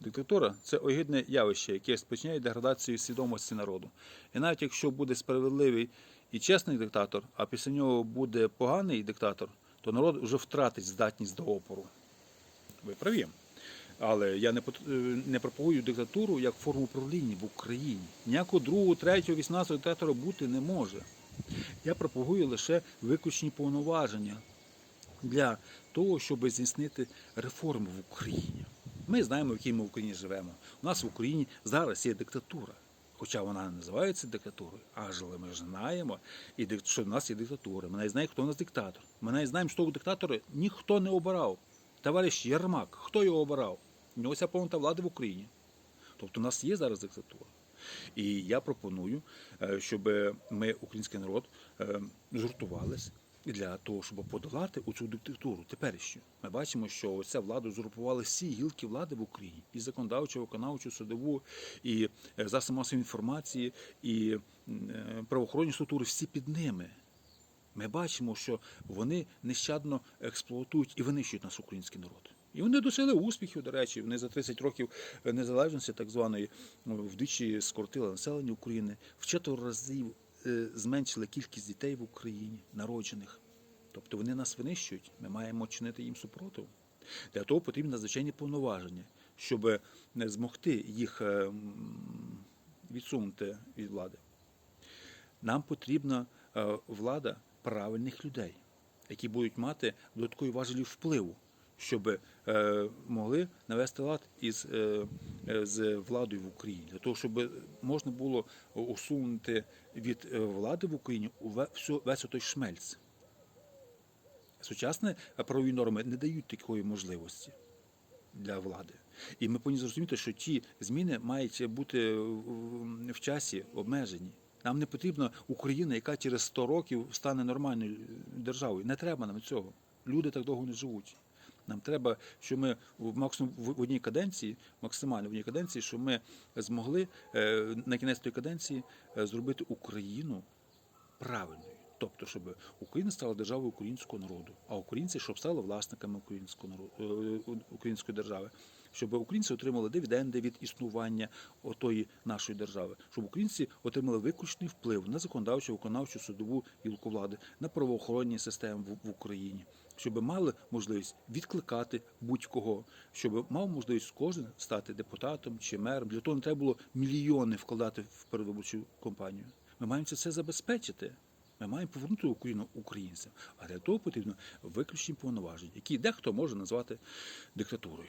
Диктатура це огидне явище, яке спричиняє деградацію свідомості народу. І навіть якщо буде справедливий і чесний диктатор, а після нього буде поганий диктатор, то народ вже втратить здатність до опору. Ви праві. Але я не, не пропагую диктатуру як форму правління в Україні. Ніякого другого, третього, вісімнадцятого диктатора бути не може. Я пропагую лише виключні повноваження для того, щоб здійснити реформи в Україні. Ми знаємо, в якій ми в Україні живемо. У нас в Україні зараз є диктатура. Хоча вона не називається диктатурою, але ми ж знаємо, і що в нас є диктатура. Ми навіть знаємо, хто у нас диктатор. Ми навіть знаємо, що диктатора ніхто не обирав. Товариш Єрмак, хто його обирав? У нього вся повнота влади в Україні. Тобто у нас є зараз диктатура. І я пропоную, е, щоб ми, український народ, е, згуртувались для того, щоб подолати оцю диктатуру теперішню. Ми бачимо, що ця влада узурпувала всі гілки влади в Україні: і законодавчу, виконавчу, судову, і е, засоби масової інформації, і е, правоохоронні структури всі під ними. Ми бачимо, що вони нещадно експлуатують і винищують наш український народ. І вони досягли успіхів, до речі, вони за 30 років незалежності, так званої, вдвічі скоротили населення України, в четверо разів е, зменшили кількість дітей в Україні, народжених. Тобто вони нас винищують, ми маємо чинити їм супротив. Для того потрібні надзвичайні повноваження, щоб не змогти їх е, відсунути від влади. Нам потрібна е, влада правильних людей, які будуть мати додаткові важелі впливу, щоб е, могли навести лад із е, е, з владою в Україні, для того, щоб можна було усунути від влади в Україні весь той шмельц. Сучасні правові норми не дають такої можливості для влади. І ми повинні зрозуміти, що ті зміни мають бути в часі обмежені. Нам не потрібна Україна, яка через 100 років стане нормальною державою. Не треба нам цього. Люди так довго не живуть. Нам треба, щоб ми в максимум в одній каденції, максимально в одній каденції, щоб ми змогли е, на кінець тої каденції е, зробити Україну правильною. Тобто, щоб Україна стала державою українського народу, а українці щоб стали власниками українського народу, е, української держави, щоб українці отримали дивіденди від існування отої нашої держави, щоб українці отримали виключний вплив на законодавчу, виконавчу, судову гілку влади, на правоохоронні системи в Україні, щоб мали можливість відкликати будь-кого, щоб мав можливість кожен стати депутатом чи мером. Для того не треба було мільйони вкладати в передвиборчу кампанію. Ми маємо це все забезпечити. Ми маємо повернути Україну українцям, а для того потрібно виключні повноваження, які дехто може назвати диктатурою.